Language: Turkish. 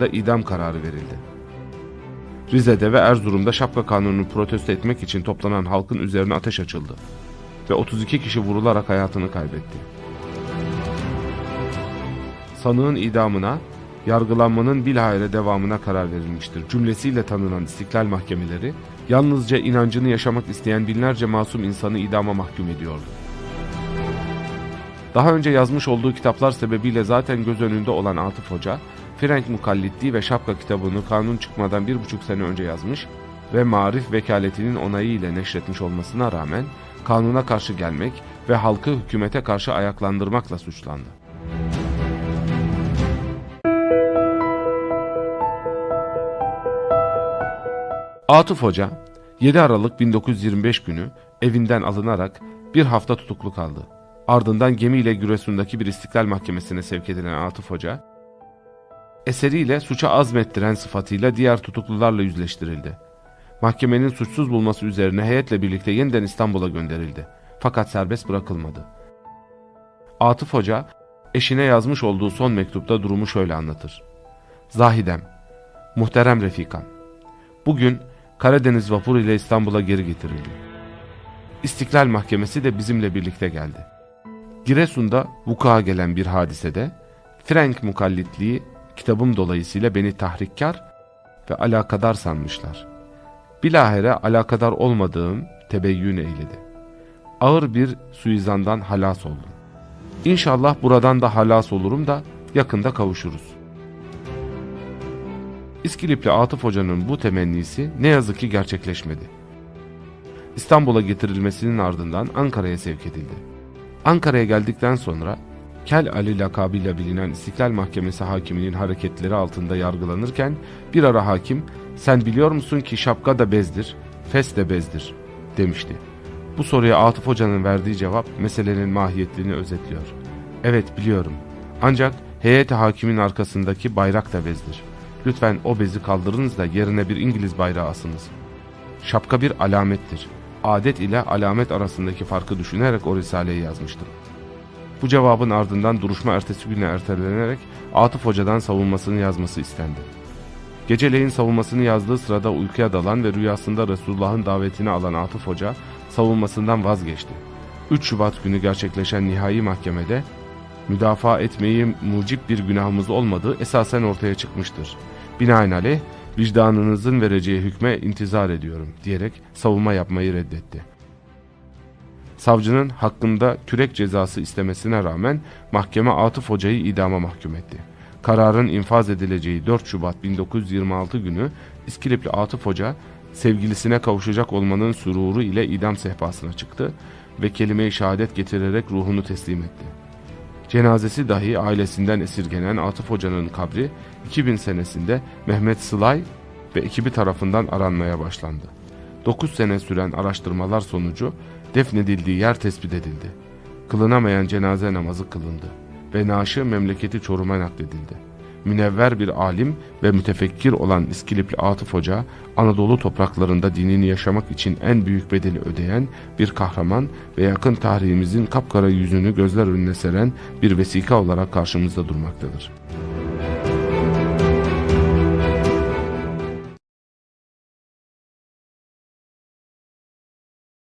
da idam kararı verildi. Rize'de ve Erzurum'da şapka kanununu protesto etmek için toplanan halkın üzerine ateş açıldı ve 32 kişi vurularak hayatını kaybetti. Sanığın idamına, yargılanmanın bilahare devamına karar verilmiştir. Cümlesiyle tanınan istiklal mahkemeleri, yalnızca inancını yaşamak isteyen binlerce masum insanı idama mahkum ediyordu. Daha önce yazmış olduğu kitaplar sebebiyle zaten göz önünde olan Atıf Hoca, Frenk Mukallitliği ve Şapka kitabını kanun çıkmadan bir buçuk sene önce yazmış ve Marif vekaletinin onayı ile neşretmiş olmasına rağmen kanuna karşı gelmek ve halkı hükümete karşı ayaklandırmakla suçlandı. Atıf Hoca 7 Aralık 1925 günü evinden alınarak bir hafta tutuklu kaldı. Ardından gemiyle Giresun'daki bir istiklal mahkemesine sevk edilen Atıf Hoca, eseriyle suça azmettiren sıfatıyla diğer tutuklularla yüzleştirildi. Mahkemenin suçsuz bulması üzerine heyetle birlikte yeniden İstanbul'a gönderildi. Fakat serbest bırakılmadı. Atıf Hoca, eşine yazmış olduğu son mektupta durumu şöyle anlatır. Zahidem, muhterem Refikam, bugün Karadeniz vapuru ile İstanbul'a geri getirildi. İstiklal Mahkemesi de bizimle birlikte geldi. Giresun'da vuku'a gelen bir hadisede Frank mukallitliği kitabım dolayısıyla beni tahrikkar ve alakadar sanmışlar. Bilahare alakadar olmadığım tebeyyün eyledi. Ağır bir suizandan halas oldum. İnşallah buradan da halas olurum da yakında kavuşuruz. İskilipli Atıf Hoca'nın bu temennisi ne yazık ki gerçekleşmedi. İstanbul'a getirilmesinin ardından Ankara'ya sevk edildi. Ankara'ya geldikten sonra Kel Ali lakabıyla bilinen İstiklal Mahkemesi hakiminin hareketleri altında yargılanırken bir ara hakim sen biliyor musun ki şapka da bezdir, fes de bezdir demişti. Bu soruya Atıf Hoca'nın verdiği cevap meselenin mahiyetliğini özetliyor. Evet biliyorum ancak heyet hakimin arkasındaki bayrak da bezdir. Lütfen o bezi kaldırınız da yerine bir İngiliz bayrağı asınız. Şapka bir alamettir. Adet ile alamet arasındaki farkı düşünerek o risaleyi yazmıştım. Bu cevabın ardından duruşma ertesi güne ertelenerek Atıf Hoca'dan savunmasını yazması istendi. Geceleyin savunmasını yazdığı sırada uykuya dalan ve rüyasında Resulullah'ın davetini alan Atıf Hoca savunmasından vazgeçti. 3 Şubat günü gerçekleşen nihai mahkemede müdafaa etmeyi mucip bir günahımız olmadığı esasen ortaya çıkmıştır. Binaenaleyh vicdanınızın vereceği hükme intizar ediyorum diyerek savunma yapmayı reddetti. Savcının hakkında kürek cezası istemesine rağmen mahkeme Atıf Hoca'yı idama mahkum etti. Kararın infaz edileceği 4 Şubat 1926 günü İskilipli Atıf Hoca sevgilisine kavuşacak olmanın sururu ile idam sehpasına çıktı ve kelime-i şehadet getirerek ruhunu teslim etti. Cenazesi dahi ailesinden esirgenen Atıf Hoca'nın kabri 2000 senesinde Mehmet Sılay ve ekibi tarafından aranmaya başlandı. 9 sene süren araştırmalar sonucu defnedildiği yer tespit edildi. Kılınamayan cenaze namazı kılındı ve naaşı memleketi Çorum'a nakledildi. Münevver bir alim ve mütefekkir olan İskilipli Atıf Hoca, Anadolu topraklarında dinini yaşamak için en büyük bedeli ödeyen bir kahraman ve yakın tarihimizin kapkara yüzünü gözler önüne seren bir vesika olarak karşımızda durmaktadır.